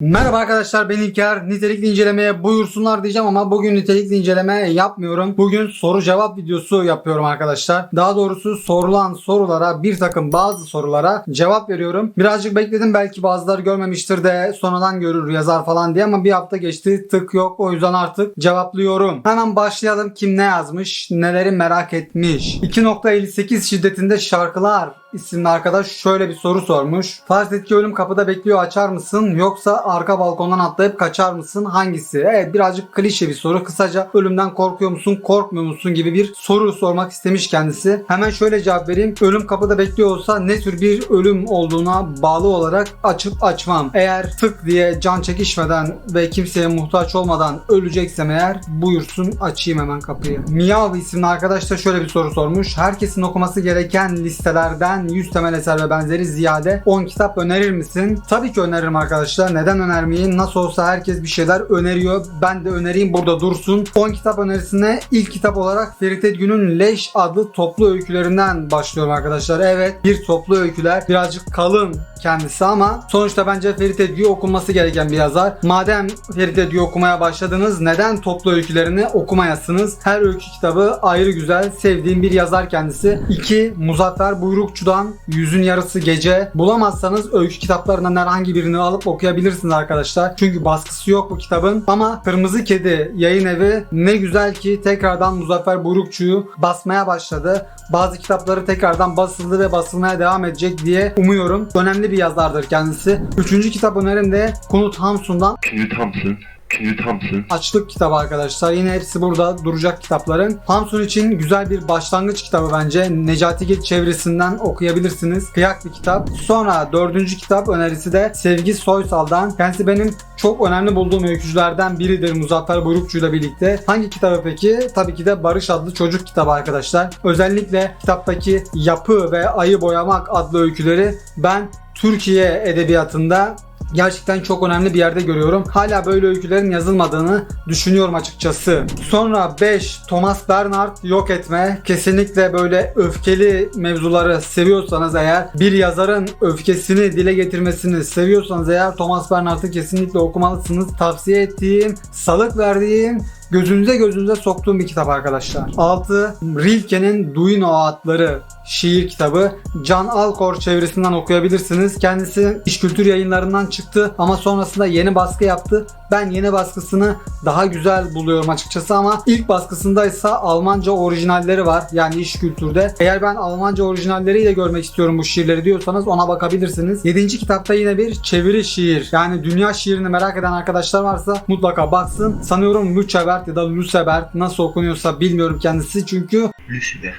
Merhaba arkadaşlar ben İlker. Nitelikli incelemeye buyursunlar diyeceğim ama bugün nitelikli inceleme yapmıyorum. Bugün soru cevap videosu yapıyorum arkadaşlar. Daha doğrusu sorulan sorulara bir takım bazı sorulara cevap veriyorum. Birazcık bekledim belki bazıları görmemiştir de sonradan görür yazar falan diye ama bir hafta geçti tık yok o yüzden artık cevaplıyorum. Hemen başlayalım kim ne yazmış neleri merak etmiş. 2.58 şiddetinde şarkılar isimli arkadaş şöyle bir soru sormuş. Farz et ki ölüm kapıda bekliyor açar mısın yoksa arka balkondan atlayıp kaçar mısın hangisi? Evet birazcık klişe bir soru. Kısaca ölümden korkuyor musun korkmuyor musun gibi bir soru sormak istemiş kendisi. Hemen şöyle cevap vereyim. Ölüm kapıda bekliyor olsa ne tür bir ölüm olduğuna bağlı olarak açıp açmam. Eğer tık diye can çekişmeden ve kimseye muhtaç olmadan öleceksem eğer buyursun açayım hemen kapıyı. Miyav isimli arkadaş da şöyle bir soru sormuş. Herkesin okuması gereken listelerden 100 temel eser ve benzeri ziyade 10 kitap önerir misin? Tabii ki öneririm arkadaşlar. Neden önermeyeyim? Nasıl olsa herkes bir şeyler öneriyor. Ben de önereyim burada dursun. 10 kitap önerisine ilk kitap olarak Ferit Edgün'ün Leş adlı toplu öykülerinden başlıyorum arkadaşlar. Evet bir toplu öyküler. Birazcık kalın kendisi ama sonuçta bence Ferit Edgü okunması gereken bir yazar. Madem Ferit Edgü okumaya başladınız neden toplu öykülerini okumayasınız? Her öykü kitabı ayrı güzel. Sevdiğim bir yazar kendisi. 2. Muzaffer Buyrukçu'dan Yüzün Yarısı Gece. Bulamazsanız öykü kitaplarından herhangi birini alıp okuyabilirsiniz arkadaşlar. Çünkü baskısı yok bu kitabın. Ama Kırmızı Kedi yayın evi ne güzel ki tekrardan Muzaffer Buyrukçu'yu basmaya başladı. Bazı kitapları tekrardan basıldı ve basılmaya devam edecek diye umuyorum. Önemli bir yazardır kendisi. Üçüncü kitap önerim de Kunut Hamsun'dan Knut Hamsun, Knut Hamsun, Açlık kitabı arkadaşlar. Yine hepsi burada duracak kitapların. Hamsun için güzel bir başlangıç kitabı bence. Necati Gil çevresinden okuyabilirsiniz. Kıyak bir kitap. Sonra dördüncü kitap önerisi de Sevgi Soysal'dan. Kendisi benim çok önemli bulduğum öykücülerden biridir Muzaffer Buyrukçu ile birlikte. Hangi kitabı peki? Tabii ki de Barış adlı çocuk kitabı arkadaşlar. Özellikle kitaptaki yapı ve ayı boyamak adlı öyküleri ben Türkiye edebiyatında gerçekten çok önemli bir yerde görüyorum. Hala böyle öykülerin yazılmadığını düşünüyorum açıkçası. Sonra 5 Thomas Bernhard yok etme. Kesinlikle böyle öfkeli mevzuları seviyorsanız eğer bir yazarın öfkesini dile getirmesini seviyorsanız eğer Thomas Bernhard'ı kesinlikle okumalısınız. Tavsiye ettiğim, salık verdiğim gözünüze gözünüze soktuğum bir kitap arkadaşlar. 6. Rilke'nin Duino adları şiir kitabı. Can Alkor çevirisinden okuyabilirsiniz. Kendisi iş kültür yayınlarından çıktı ama sonrasında yeni baskı yaptı. Ben yeni baskısını daha güzel buluyorum açıkçası ama ilk baskısındaysa Almanca orijinalleri var. Yani iş kültürde. Eğer ben Almanca orijinalleriyle görmek istiyorum bu şiirleri diyorsanız ona bakabilirsiniz. 7. kitapta yine bir çeviri şiir. Yani dünya şiirini merak eden arkadaşlar varsa mutlaka baksın. Sanıyorum Lucebert ya da Lucebert nasıl okunuyorsa bilmiyorum kendisi çünkü Lucibert,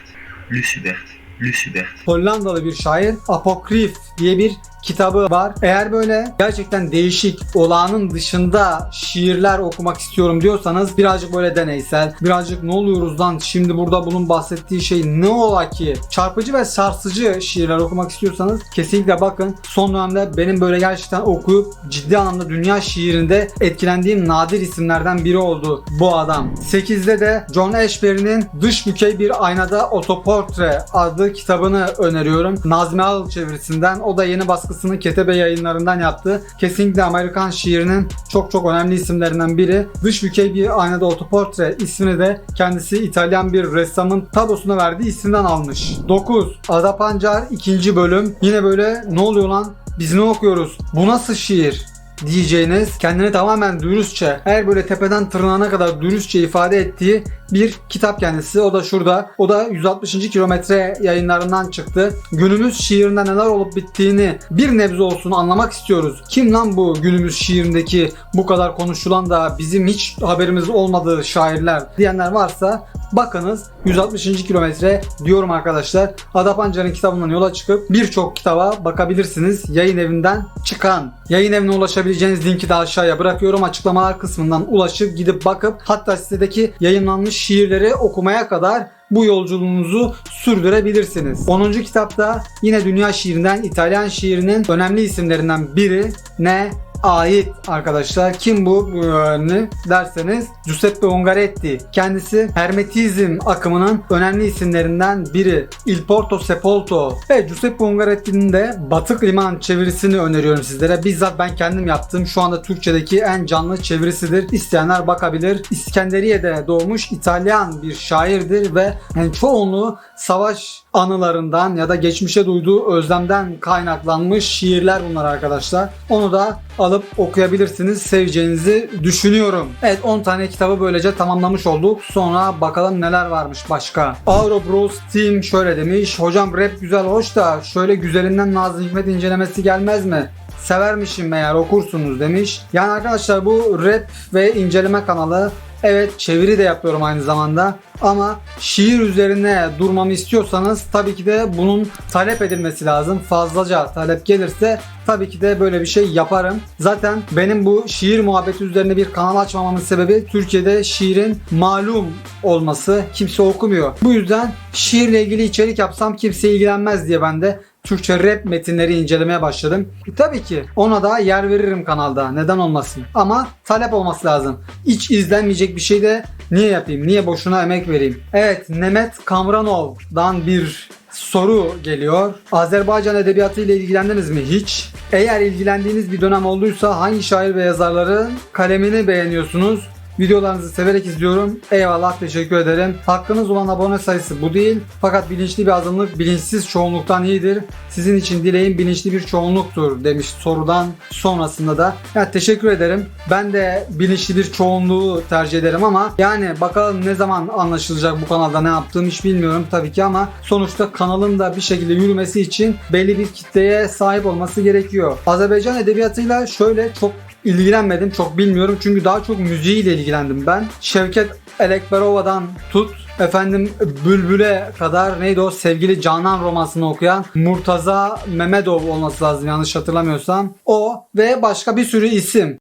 Lucibert, Lucibert. Hollandalı bir şair Apokrif diye bir kitabı var. Eğer böyle gerçekten değişik, olağanın dışında şiirler okumak istiyorum diyorsanız birazcık böyle deneysel, birazcık ne oluyoruz lan şimdi burada bunun bahsettiği şey ne ola ki? Çarpıcı ve sarsıcı şiirler okumak istiyorsanız kesinlikle bakın. Son dönemde benim böyle gerçekten okuyup ciddi anlamda dünya şiirinde etkilendiğim nadir isimlerden biri oldu bu adam. 8'de de John Ashbery'nin Dış Bükey Bir Aynada Otoportre adlı kitabını öneriyorum. Nazmi Ağıl çevirisinden. O da yeni baskısını Ketebe yayınlarından yaptı. Kesinlikle Amerikan şiirinin çok çok önemli isimlerinden biri. Dış Bükey Bir Aynada Otoportre ismini de kendisi İtalyan bir ressamın tablosuna verdiği isimden almış. 9. Ada Pancar 2. bölüm. Yine böyle ne oluyor lan? Biz ne okuyoruz? Bu nasıl şiir? Diyeceğiniz kendini tamamen dürüstçe eğer böyle tepeden tırnağına kadar dürüstçe ifade ettiği bir kitap kendisi. O da şurada. O da 160. kilometre yayınlarından çıktı. Günümüz şiirinde neler olup bittiğini bir nebze olsun anlamak istiyoruz. Kim lan bu günümüz şiirindeki bu kadar konuşulan da bizim hiç haberimiz olmadığı şairler diyenler varsa bakınız 160. kilometre diyorum arkadaşlar. Ada Pancar'ın kitabından yola çıkıp birçok kitaba bakabilirsiniz. Yayın evinden çıkan. Yayın evine ulaşabileceğiniz linki de aşağıya bırakıyorum. Açıklamalar kısmından ulaşıp gidip bakıp hatta sitedeki yayınlanmış şiirleri okumaya kadar bu yolculuğunuzu sürdürebilirsiniz. 10. kitapta yine dünya şiirinden İtalyan şiirinin önemli isimlerinden biri ne? Ait arkadaşlar. Kim bu ne derseniz Giuseppe Ungaretti. Kendisi Hermetizm akımının önemli isimlerinden biri. Il Porto Sepolto. Ve Giuseppe Ungaretti'nin de Batık Liman çevirisini öneriyorum sizlere. Bizzat ben kendim yaptım. Şu anda Türkçedeki en canlı çevirisidir. İsteyenler bakabilir. İskenderiye'de doğmuş İtalyan bir şairdir ve yani çoğunluğu savaş anılarından ya da geçmişe duyduğu özlemden kaynaklanmış şiirler bunlar arkadaşlar. Onu da alıp okuyabilirsiniz. Seveceğinizi düşünüyorum. Evet 10 tane kitabı böylece tamamlamış olduk. Sonra bakalım neler varmış başka. Auro Bros Team şöyle demiş. Hocam rap güzel hoş da şöyle güzelinden Nazım Hikmet incelemesi gelmez mi? Severmişim meğer okursunuz demiş. Yani arkadaşlar bu rap ve inceleme kanalı Evet çeviri de yapıyorum aynı zamanda ama şiir üzerine durmamı istiyorsanız tabii ki de bunun talep edilmesi lazım. Fazlaca talep gelirse tabii ki de böyle bir şey yaparım. Zaten benim bu şiir muhabbeti üzerine bir kanal açmamamın sebebi Türkiye'de şiirin malum olması. Kimse okumuyor. Bu yüzden şiirle ilgili içerik yapsam kimse ilgilenmez diye ben de Türkçe rap metinleri incelemeye başladım. Tabii ki ona da yer veririm kanalda. Neden olmasın? Ama talep olması lazım. Hiç izlenmeyecek bir şey de niye yapayım? Niye boşuna emek vereyim? Evet, Nemet Kamranov'dan bir soru geliyor. Azerbaycan edebiyatı ile ilgilendiniz mi hiç? Eğer ilgilendiğiniz bir dönem olduysa hangi şair ve yazarların kalemini beğeniyorsunuz? Videolarınızı severek izliyorum. Eyvallah teşekkür ederim. Hakkınız olan abone sayısı bu değil. Fakat bilinçli bir azınlık bilinçsiz çoğunluktan iyidir. Sizin için dileğim bilinçli bir çoğunluktur demiş sorudan sonrasında da. Ya teşekkür ederim. Ben de bilinçli bir çoğunluğu tercih ederim ama yani bakalım ne zaman anlaşılacak bu kanalda ne yaptığım hiç bilmiyorum tabii ki ama sonuçta kanalın da bir şekilde yürümesi için belli bir kitleye sahip olması gerekiyor. Azerbaycan edebiyatıyla şöyle çok ilgilenmedim. Çok bilmiyorum. Çünkü daha çok müziğiyle ilgilendim ben. Şevket Elekberova'dan tut efendim Bülbül'e kadar neydi o sevgili Canan romansını okuyan Murtaza Memedov olması lazım yanlış hatırlamıyorsam. O ve başka bir sürü isim.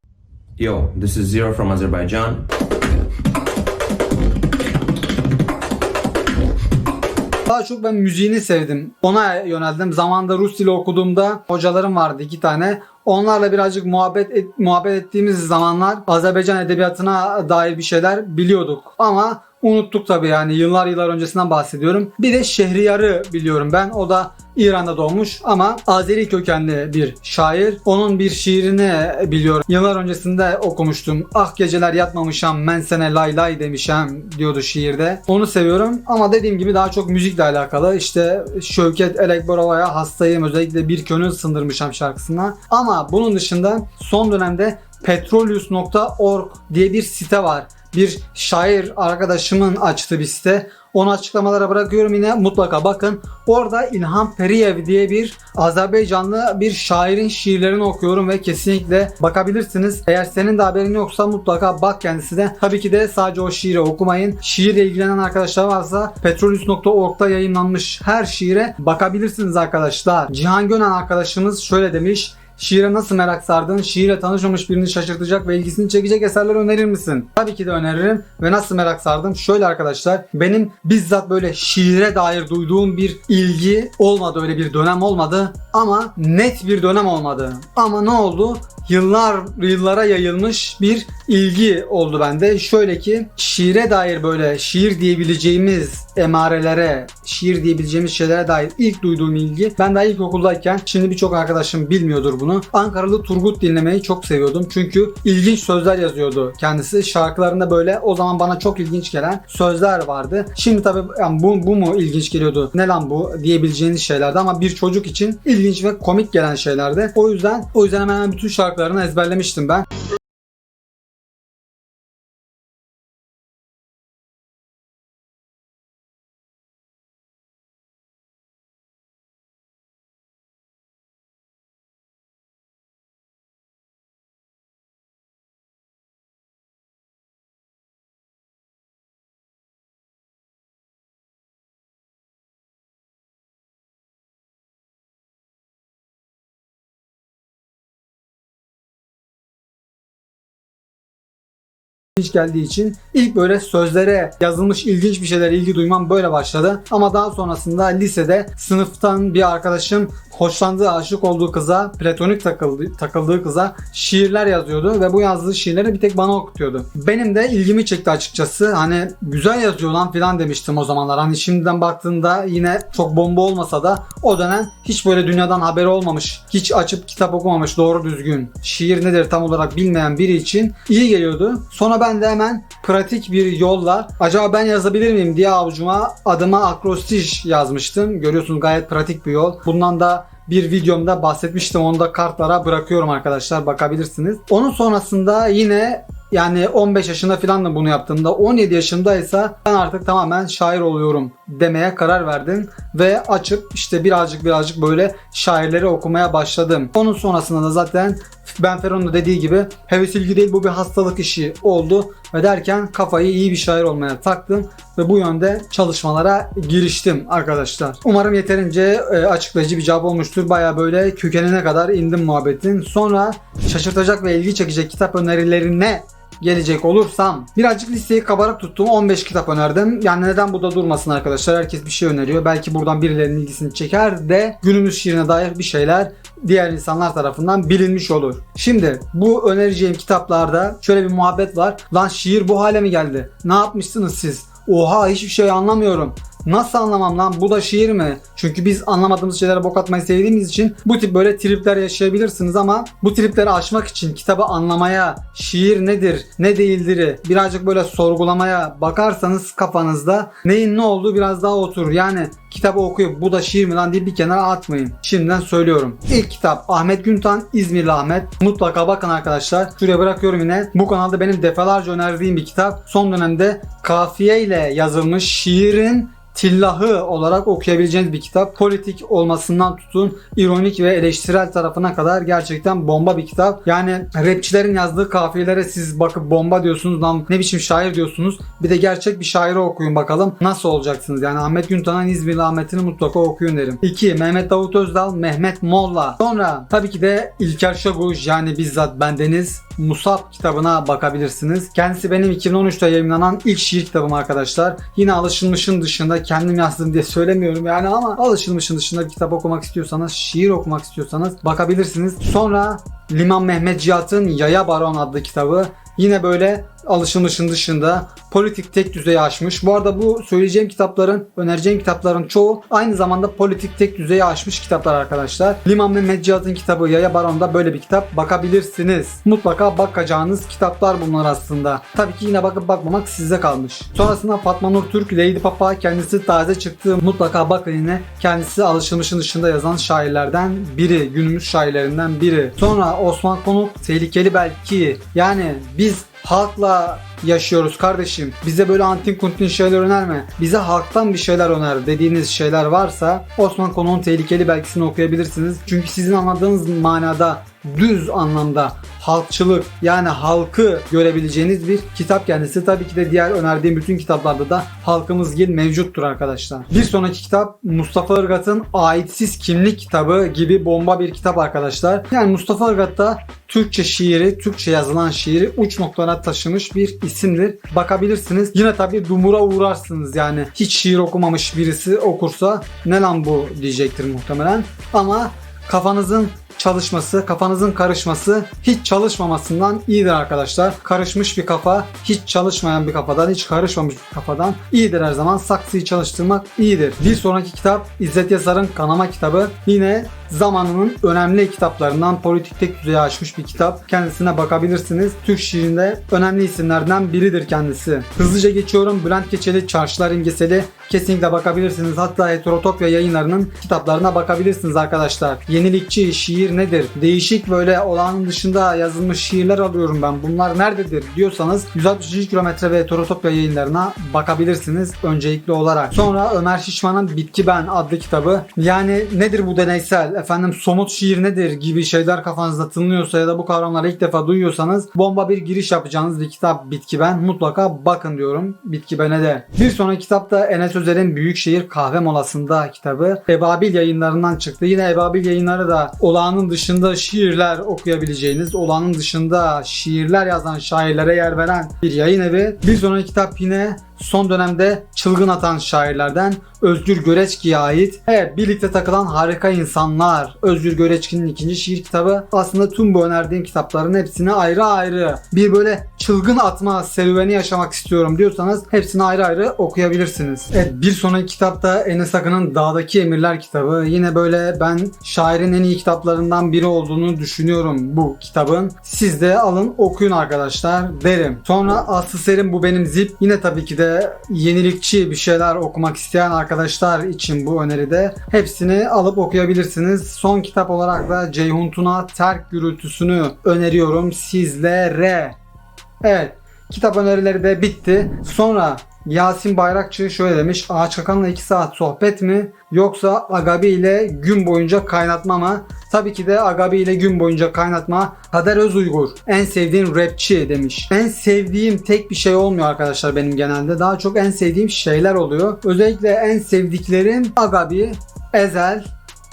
Yo, this is Zero from Azerbaijan. Daha çok ben müziğini sevdim. Ona yöneldim. Zamanında Rus dili okuduğumda hocalarım vardı iki tane. Onlarla birazcık muhabbet et- muhabbet ettiğimiz zamanlar Azerbaycan edebiyatına dair bir şeyler biliyorduk. Ama unuttuk tabii yani yıllar yıllar öncesinden bahsediyorum. Bir de Şehriyar'ı biliyorum ben. O da İran'da doğmuş ama Azeri kökenli bir şair. Onun bir şiirini biliyorum. Yıllar öncesinde okumuştum. Ah geceler yatmamışam men sene lay lay demişem diyordu şiirde. Onu seviyorum ama dediğim gibi daha çok müzikle alakalı. İşte Şevket Elekborova'ya hastayım özellikle bir könül sındırmışam şarkısına. Ama bunun dışında son dönemde petrolius.org diye bir site var. Bir şair arkadaşımın açtığı bir site. Onu açıklamalara bırakıyorum yine mutlaka bakın. Orada İlham Periyev diye bir Azerbaycanlı bir şairin şiirlerini okuyorum ve kesinlikle bakabilirsiniz. Eğer senin de haberin yoksa mutlaka bak kendisine. Tabii ki de sadece o şiiri okumayın. Şiirle ilgilenen arkadaşlar varsa petrolüs.org'da yayınlanmış her şiire bakabilirsiniz arkadaşlar. Cihan Gönen arkadaşımız şöyle demiş. Şiire nasıl merak sardın? Şiirle tanışmamış birini şaşırtacak ve ilgisini çekecek eserler önerir misin? Tabii ki de öneririm. Ve nasıl merak sardım? Şöyle arkadaşlar. Benim bizzat böyle şiire dair duyduğum bir ilgi olmadı. Öyle bir dönem olmadı. Ama net bir dönem olmadı. Ama ne oldu? Yıllar yıllara yayılmış bir ilgi oldu bende. Şöyle ki şiire dair böyle şiir diyebileceğimiz emarelere, şiir diyebileceğimiz şeylere dair ilk duyduğum ilgi ben daha ilkokuldayken şimdi birçok arkadaşım bilmiyordur bunu. Ankaralı Turgut dinlemeyi çok seviyordum. Çünkü ilginç sözler yazıyordu kendisi. Şarkılarında böyle o zaman bana çok ilginç gelen sözler vardı. Şimdi tabii yani bu, bu mu ilginç geliyordu? Ne lan bu diyebileceğiniz şeylerdi ama bir çocuk için ilginç ve komik gelen şeylerdi. O yüzden o yüzden hemen hemen bütün şarkılarını ezberlemiştim ben. İlginç geldiği için ilk böyle sözlere yazılmış ilginç bir şeyler ilgi duymam böyle başladı. Ama daha sonrasında lisede sınıftan bir arkadaşım hoşlandığı, aşık olduğu kıza, platonik takıldı, takıldığı kıza şiirler yazıyordu ve bu yazdığı şiirleri bir tek bana okutuyordu. Benim de ilgimi çekti açıkçası. Hani güzel yazıyor lan filan demiştim o zamanlar. Hani şimdiden baktığında yine çok bomba olmasa da o dönem hiç böyle dünyadan haberi olmamış, hiç açıp kitap okumamış doğru düzgün, şiir nedir tam olarak bilmeyen biri için iyi geliyordu. Sonra ben de hemen pratik bir yolla acaba ben yazabilir miyim diye avucuma adıma akrostij yazmıştım. Görüyorsunuz gayet pratik bir yol. Bundan da bir videomda bahsetmiştim. Onu da kartlara bırakıyorum arkadaşlar bakabilirsiniz. Onun sonrasında yine yani 15 yaşında falan da bunu yaptığımda 17 yaşındaysa ben artık tamamen şair oluyorum demeye karar verdim ve açıp işte birazcık birazcık böyle şairleri okumaya başladım. Onun sonrasında da zaten Ben Ferro'nun dediği gibi heves ilgi değil bu bir hastalık işi oldu ve derken kafayı iyi bir şair olmaya taktım ve bu yönde çalışmalara giriştim arkadaşlar. Umarım yeterince e, açıklayıcı bir cevap olmuştur. Baya böyle kökenine kadar indim muhabbetin. Sonra şaşırtacak ve ilgi çekecek kitap önerilerine gelecek olursam birazcık listeyi kabarık tuttum 15 kitap önerdim. Yani neden burada durmasın arkadaşlar? Herkes bir şey öneriyor. Belki buradan birilerinin ilgisini çeker de günümüz şiirine dair bir şeyler diğer insanlar tarafından bilinmiş olur. Şimdi bu önereceğim kitaplarda şöyle bir muhabbet var. Lan şiir bu hale mi geldi? Ne yapmışsınız siz? Oha hiçbir şey anlamıyorum. Nasıl anlamam lan bu da şiir mi? Çünkü biz anlamadığımız şeylere bok atmayı sevdiğimiz için bu tip böyle tripler yaşayabilirsiniz ama bu tripleri aşmak için kitabı anlamaya, şiir nedir, ne değildir birazcık böyle sorgulamaya bakarsanız kafanızda neyin ne olduğu biraz daha oturur. Yani kitabı okuyup bu da şiir mi lan diye bir kenara atmayın. Şimdiden söylüyorum. İlk kitap Ahmet Güntan, İzmirli Ahmet. Mutlaka bakın arkadaşlar. Şuraya bırakıyorum yine. Bu kanalda benim defalarca önerdiğim bir kitap. Son dönemde kafiye ile yazılmış şiirin tillahı olarak okuyabileceğiniz bir kitap. Politik olmasından tutun ironik ve eleştirel tarafına kadar gerçekten bomba bir kitap. Yani rapçilerin yazdığı kafiyelere siz bakıp bomba diyorsunuz lan ne biçim şair diyorsunuz. Bir de gerçek bir şairi okuyun bakalım nasıl olacaksınız. Yani Ahmet Güntan'ın İzmirli Ahmet'ini mutlaka okuyun derim. 2. Mehmet Davut Özdal, Mehmet Molla. Sonra tabii ki de İlker Şaguş yani bizzat bendeniz Musab kitabına bakabilirsiniz. Kendisi benim 2013'te yayınlanan ilk şiir kitabım arkadaşlar. Yine alışılmışın dışında kendim yazdım diye söylemiyorum yani ama alışılmışın dışında bir kitap okumak istiyorsanız, şiir okumak istiyorsanız bakabilirsiniz. Sonra Liman Mehmet Cihat'ın Yaya Baron adlı kitabı. Yine böyle alışılmışın dışında politik tek düzeyi aşmış. Bu arada bu söyleyeceğim kitapların, önereceğim kitapların çoğu aynı zamanda politik tek düzeyi aşmış kitaplar arkadaşlar. Liman Mehmet Cihat'ın kitabı Yaya Baron'da böyle bir kitap bakabilirsiniz. Mutlaka bakacağınız kitaplar bunlar aslında. Tabii ki yine bakıp bakmamak size kalmış. Sonrasında Fatma Nur Türk, Lady Papa kendisi taze çıktı. Mutlaka bakın yine. Kendisi alışılmışın dışında yazan şairlerden biri. Günümüz şairlerinden biri. Sonra Osman Konuk tehlikeli belki. Yani biz halkla yaşıyoruz kardeşim. Bize böyle antin kuntin şeyler önerme. Bize halktan bir şeyler öner dediğiniz şeyler varsa Osman Konuk'un tehlikeli belgesini okuyabilirsiniz. Çünkü sizin anladığınız manada düz anlamda halkçılık yani halkı görebileceğiniz bir kitap kendisi. Tabii ki de diğer önerdiğim bütün kitaplarda da halkımız gil mevcuttur arkadaşlar. Bir sonraki kitap Mustafa Irgat'ın Aitsiz Kimlik kitabı gibi bomba bir kitap arkadaşlar. Yani Mustafa Irgat da Türkçe şiiri, Türkçe yazılan şiiri uç noktalara taşımış bir isimdir. Bakabilirsiniz. Yine tabii dumura uğrarsınız yani. Hiç şiir okumamış birisi okursa ne lan bu diyecektir muhtemelen. Ama kafanızın çalışması, kafanızın karışması hiç çalışmamasından iyidir arkadaşlar. Karışmış bir kafa hiç çalışmayan bir kafadan, hiç karışmamış bir kafadan iyidir her zaman. Saksıyı çalıştırmak iyidir. Bir sonraki kitap İzzet Yazar'ın Kanama kitabı. Yine zamanının önemli kitaplarından politik tek düzeye aşmış bir kitap. Kendisine bakabilirsiniz. Türk şiirinde önemli isimlerden biridir kendisi. Hızlıca geçiyorum. Bülent Keçeli, Çarşılar İmgeseli. Kesinlikle bakabilirsiniz. Hatta Heterotopya yayınlarının kitaplarına bakabilirsiniz arkadaşlar. Yenilikçi şiir nedir? Değişik böyle olağanın dışında yazılmış şiirler alıyorum ben. Bunlar nerededir diyorsanız 163 kilometre ve Heterotopya yayınlarına bakabilirsiniz öncelikli olarak. Sonra Ömer Şişman'ın Bitki Ben adlı kitabı. Yani nedir bu deneysel? Efendim somut şiir nedir gibi şeyler kafanızda tınlıyorsa ya da bu kavramları ilk defa duyuyorsanız bomba bir giriş yapacağınız bir kitap Bitki Ben. Mutlaka bakın diyorum Bitki Ben'e de. Bir sonraki kitap da Enes Özer'in Büyükşehir Kahve Molası'nda kitabı Ebabil yayınlarından çıktı. Yine Ebabil yayınları da olağanın dışında şiirler okuyabileceğiniz, olağanın dışında şiirler yazan şairlere yer veren bir yayın evi. Bir sonraki kitap yine son dönemde çılgın atan şairlerden Özgür Göreçki'ye ait. Evet birlikte takılan harika insanlar. Özgür Göreçki'nin ikinci şiir kitabı. Aslında tüm bu önerdiğim kitapların hepsini ayrı ayrı bir böyle çılgın atma serüveni yaşamak istiyorum diyorsanız hepsini ayrı ayrı okuyabilirsiniz. Evet bir sonraki kitapta Enes Akın'ın Dağdaki Emirler kitabı. Yine böyle ben şairin en iyi kitaplarından biri olduğunu düşünüyorum bu kitabın. Siz de alın okuyun arkadaşlar derim. Sonra Aslı Serim bu benim zip. Yine tabii ki de yenilikçi bir şeyler okumak isteyen arkadaşlar için bu öneride hepsini alıp okuyabilirsiniz. Son kitap olarak da Ceyhun Tuna Terk Gürültüsünü öneriyorum sizlere. Evet kitap önerileri de bitti. Sonra Yasin Bayrakçı şöyle demiş. Ağaç Kakan'la 2 saat sohbet mi? Yoksa Agabi ile gün boyunca kaynatma mı? Tabii ki de Agabi ile gün boyunca kaynatma. Kader Özuygur. En sevdiğin rapçi demiş. En sevdiğim tek bir şey olmuyor arkadaşlar benim genelde. Daha çok en sevdiğim şeyler oluyor. Özellikle en sevdiklerim Agabi, Ezel,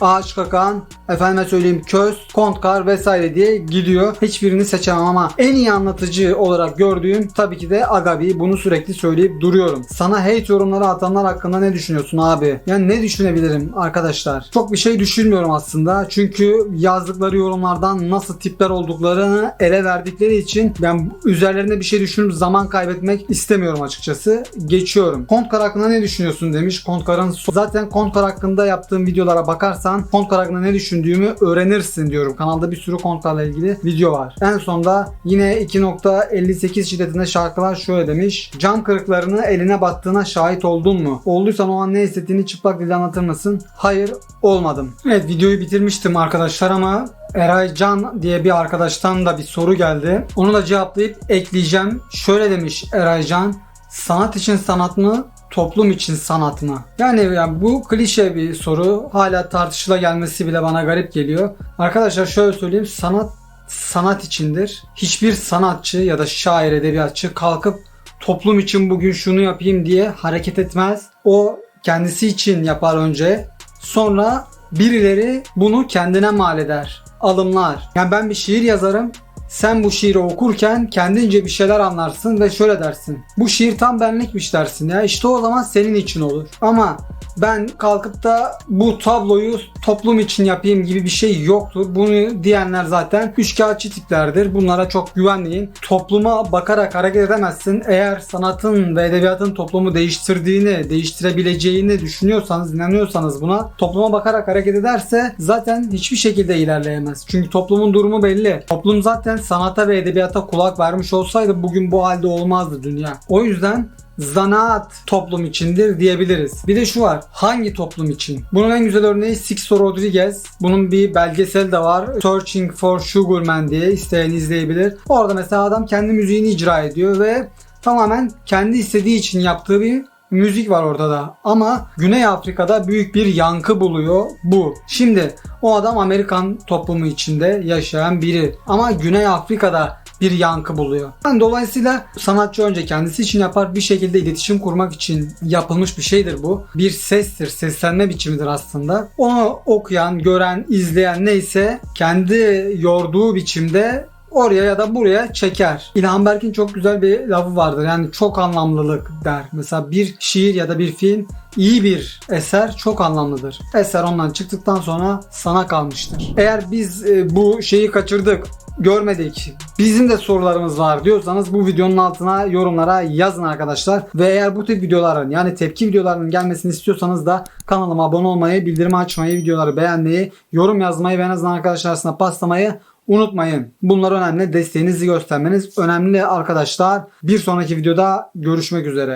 Ağaç Kakan, efendime söyleyeyim Köz, Kontkar vesaire diye gidiyor. Hiçbirini seçemem ama en iyi anlatıcı olarak gördüğüm tabii ki de Agabi. Bunu sürekli söyleyip duruyorum. Sana hate yorumları atanlar hakkında ne düşünüyorsun abi? Yani ne düşünebilirim arkadaşlar? Çok bir şey düşünmüyorum aslında. Çünkü yazdıkları yorumlardan nasıl tipler olduklarını ele verdikleri için ben üzerlerine bir şey düşünüp zaman kaybetmek istemiyorum açıkçası. Geçiyorum. Kontkar hakkında ne düşünüyorsun demiş. Kontkar'ın zaten Kontkar hakkında yaptığım videolara bakarsan Kontkar hakkında ne düşündüğümü öğrenirsin diyorum. Kanalda bir sürü Kontkar'la ilgili video var. En sonda yine 2.58 şiddetinde şarkılar şöyle demiş. Cam kırıklarını eline battığına şahit oldun mu? Olduysan o an ne hissettiğini çıplak dille anlatır mısın? Hayır olmadım. Evet videoyu bitirmiştim arkadaşlar ama Eray Can diye bir arkadaştan da bir soru geldi. Onu da cevaplayıp ekleyeceğim. Şöyle demiş Eray Can. Sanat için sanat mı? Toplum için sanat mı? Yani, yani bu klişe bir soru. Hala tartışıla gelmesi bile bana garip geliyor. Arkadaşlar şöyle söyleyeyim. Sanat sanat içindir. Hiçbir sanatçı ya da şair, edebiyatçı kalkıp toplum için bugün şunu yapayım diye hareket etmez. O kendisi için yapar önce. Sonra birileri bunu kendine mal eder. Alımlar. Yani ben bir şiir yazarım. Sen bu şiiri okurken kendince bir şeyler anlarsın ve şöyle dersin. Bu şiir tam benlikmiş dersin ya. İşte o zaman senin için olur. Ama ben kalkıp da bu tabloyu toplum için yapayım gibi bir şey yoktur. Bunu diyenler zaten üçkağıtçı tiplerdir. Bunlara çok güvenmeyin. Topluma bakarak hareket edemezsin. Eğer sanatın ve edebiyatın toplumu değiştirdiğini, değiştirebileceğini düşünüyorsanız, inanıyorsanız buna topluma bakarak hareket ederse zaten hiçbir şekilde ilerleyemez. Çünkü toplumun durumu belli. Toplum zaten sanata ve edebiyata kulak vermiş olsaydı bugün bu halde olmazdı dünya. O yüzden zanaat toplum içindir diyebiliriz. Bir de şu var. Hangi toplum için? Bunun en güzel örneği Sixto Rodriguez. Bunun bir belgesel de var. Searching for Sugar Man diye isteyen izleyebilir. Orada mesela adam kendi müziğini icra ediyor ve tamamen kendi istediği için yaptığı bir müzik var ortada. Ama Güney Afrika'da büyük bir yankı buluyor bu. Şimdi o adam Amerikan toplumu içinde yaşayan biri. Ama Güney Afrika'da bir yankı buluyor. Yani dolayısıyla sanatçı önce kendisi için yapar bir şekilde iletişim kurmak için yapılmış bir şeydir bu. Bir sestir, seslenme biçimidir aslında. Onu okuyan, gören, izleyen neyse kendi yorduğu biçimde oraya ya da buraya çeker. İlhan Berk'in çok güzel bir lafı vardır. Yani çok anlamlılık der. Mesela bir şiir ya da bir film iyi bir eser çok anlamlıdır. Eser ondan çıktıktan sonra sana kalmıştır. Eğer biz e, bu şeyi kaçırdık, görmedik. Bizim de sorularımız var diyorsanız bu videonun altına yorumlara yazın arkadaşlar. Ve eğer bu tip videoların yani tepki videolarının gelmesini istiyorsanız da kanalıma abone olmayı, bildirimi açmayı, videoları beğenmeyi, yorum yazmayı ve en azından arkadaşlar arasında paslamayı unutmayın. Bunlar önemli. Desteğinizi göstermeniz önemli arkadaşlar. Bir sonraki videoda görüşmek üzere.